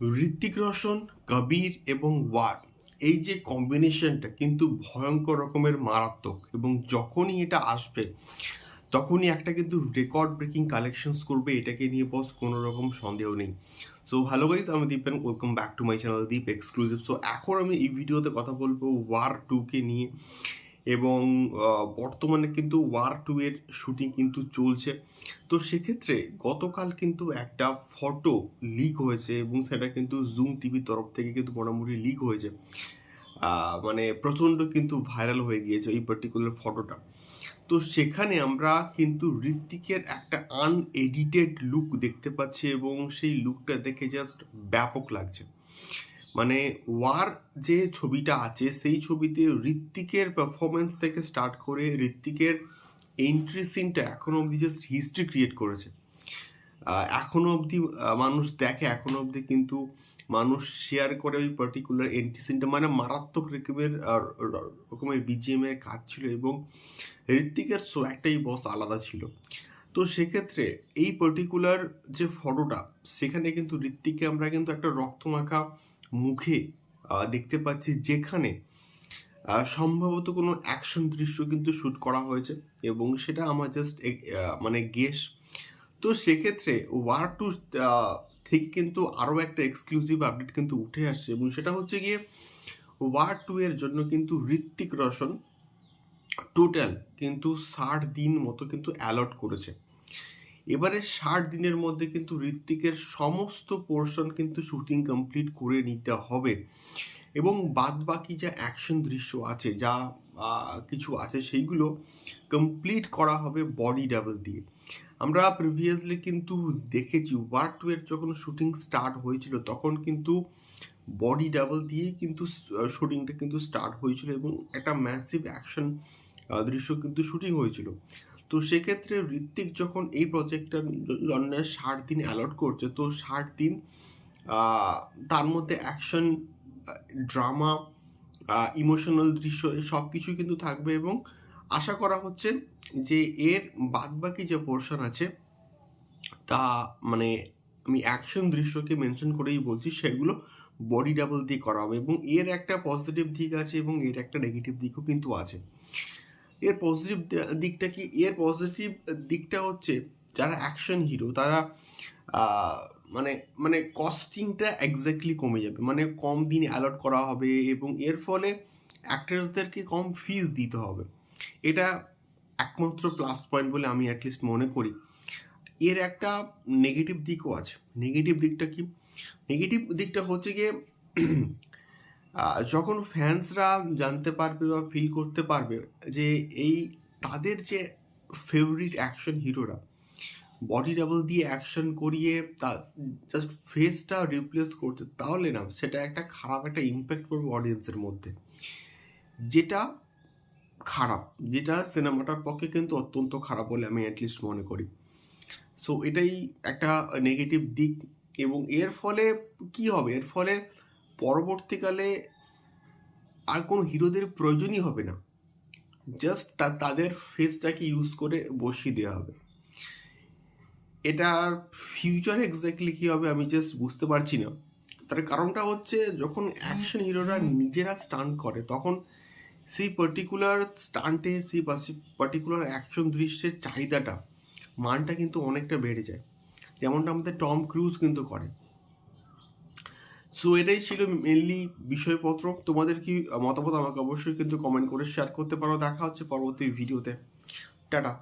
ঋত্বিক রোশন, কবির এবং ওয়ার। এই যে কম্বিনেশনটা কিন্তু ভয়ঙ্কর রকমের মারাত্মক এবং যখনই এটা আসবে, তখনই একটা কিন্তু রেকর্ড ব্রেকিং কালেকশনস করবে, এটাকে নিয়ে বস কোনো রকম সন্দেহ নেই। সো হ্যালো গাইজ আমি Deep welcome back to my channel Deep exclusive so এখন আমি এই ভিডিওতে কথা বলব ওয়ার টুকে নিয়ে। এবং বর্তমানে কিন্তু ওয়ার টু এর শুটিং কিন্তু চলছে। তো সেক্ষেত্রে গতকাল কিন্তু একটা ফটো লিক হয়েছে এবং সেটা কিন্তু জুম টিভির তরফ থেকে কিন্তু মোটামুটি লিক হয়েছে। মানে প্রচণ্ড কিন্তু ভাইরাল হয়ে গিয়েছে এই পার্টিকুলার ফটোটা তো সেখানে আমরা কিন্তু ঋত্বিকের একটা আনএডিটেড লুক দেখতে পাচ্ছি এবং সেই লুকটা দেখে জাস্ট ব্যাপক লাগছে। মানে ওয়ার যে ছবিটা আছে সেই ছবিতে ঋত্বিকের পারফরমেন্স থেকে স্টার্ট করে ঋত্বিকের এন্ট্রি সিনটা এখনও অবধি জাস্ট হিস্ট্রি ক্রিয়েট করেছে। আহ, এখনও অবধি মানুষ দেখে এখনও অবধি কিন্তু মানুষ শেয়ার করে ওই পার্টিকুলার এন্ট্রি সিনটা মানে মারাত্মক রকমের রকমের বিজিএম এর কাজ ছিল এবং ঋত্বিকের শো একটাই বস আলাদা ছিল। তো সেক্ষেত্রে এই পার্টিকুলার যে ফটোটা সেখানে কিন্তু ঋত্বিককে আমরা কিন্তু একটা রক্তমাখা মুখে দেখতে পাচ্ছি যেখানে সম্ভবত কোনো অ্যাকশন দৃশ্য কিন্তু শ্যুট করা হয়েছে এবং সেটা আমার জাস্ট মানে গেস তো সেক্ষেত্রে ওয়ার টু থেকে কিন্তু আরও একটা এক্সক্লুসিভ আপডেট কিন্তু উঠে আসছে এবং সেটা হচ্ছে গিয়ে ওয়ার টু এর জন্য কিন্তু ঋত্বিক রোশন টোটাল কিন্তু ষাট দিন মতো কিন্তু অ্যালট করেছে। এবারে ষাট দিনের মধ্যে কিন্তু ঋত্বিকের সমস্ত পোর্শন কিন্তু শুটিং কমপ্লিট করে নিতে হবে। এবং বাদ বাকি যা অ্যাকশন দৃশ্য আছে, যা কিছু আছে, সেইগুলো কমপ্লিট করা হবে বডি ডাবল দিয়ে। আমরা প্রিভিয়াসলি কিন্তু দেখেছি ওয়ার টু এর যখন শুটিং স্টার্ট হয়েছিল, তখন কিন্তু বডি ডাবল দিয়েই কিন্তু শুটিংটা কিন্তু স্টার্ট হয়েছিল এবং একটা ম্যাসিভ অ্যাকশন দৃশ্য কিন্তু শুটিং হয়েছিল। তো সেক্ষেত্রে ঋত্বিক যখন এই প্রজেক্টটার জন্য ষাট দিন অ্যালট করছে, তো ষাট দিন তার মধ্যে অ্যাকশন ড্রামা ইমোশনাল দৃশ্য সব কিছু কিন্তু থাকবে এবং আশা করা হচ্ছে যে এর বাদবাকি যে পোর্শন আছে, তা মানে আমি অ্যাকশন দৃশ্যকে মেনশন করেই বলছি, সেগুলো বডি ডাবল দিয়ে করা হবে এবং এর একটা পজিটিভ দিক আছে এবং এর একটা নেগেটিভ দিকও কিন্তু আছে। এর পজিটিভ দিকটা কি? এর পজিটিভ দিকটা হচ্ছে যারা অ্যাকশন হিরো তারা মানে মানে কস্টিংটা এক্স্যাক্টলি কমে যাবে। মানে কম দিন অ্যালট করা হবে এবং এর ফলে অ্যাক্টার্সদেরকে কম ফিস দিতে হবে। এটা একমাত্র প্লাস পয়েন্ট বলে আমি অ্যাটলিস্ট মনে করি। এর একটা নেগেটিভ দিকও আছে। নেগেটিভ দিকটা কি? নেগেটিভ দিকটা হচ্ছে গিয়ে যখন ফ্যান্সরা জানতে পারবে বা ফিল করতে পারবে যে এই তাদের যে ফেভারিট অ্যাকশন হিরোরা বডি ডাবল দিয়ে অ্যাকশন করিয়ে তা জাস্ট ফেসটা রিপ্লেস করছে তাহলে না, সেটা একটা খারাপ একটা ইম্প্যাক্ট পড়বে অডিয়েন্সের মধ্যে। যেটা খারাপ, যেটা সিনেমাটার পক্ষে কিন্তু অত্যন্ত খারাপ বলে আমি অ্যাটলিস্ট মনে করি। সো এটাই একটা নেগেটিভ দিক এবং এর ফলে কি হবে? এর ফলে পরবর্তীকালে আর কোনো হিরোদের প্রয়োজনই হবে না। জাস্ট তাদের ফেসটাকে ইউজ করে বসিয়ে দেওয়া হবে। এটার ফিউচার এক্স্যাক্টলি কী হবে আমি জাস্ট বুঝতে পারছি না। তার কারণটা হচ্ছে যখন অ্যাকশন হিরোরা নিজেরা স্টান্ট করে, তখন সেই পার্টিকুলার স্টান্টে সেই পার্টিকুলার অ্যাকশন দৃশ্যের চাহিদাটা, মানটা কিন্তু অনেকটা বেড়ে যায়। যেমনটা আমাদের টম ক্রুজ কিন্তু করে। সো এটাই ছিল মেনলি বিষয়পত্র। তোমাদের কি মতামত আমাকে অবশ্যই কিন্তু কমেন্ট করে শেয়ার করতে পারো। দেখা হচ্ছে পরবর্তী ভিডিওতে টাটা।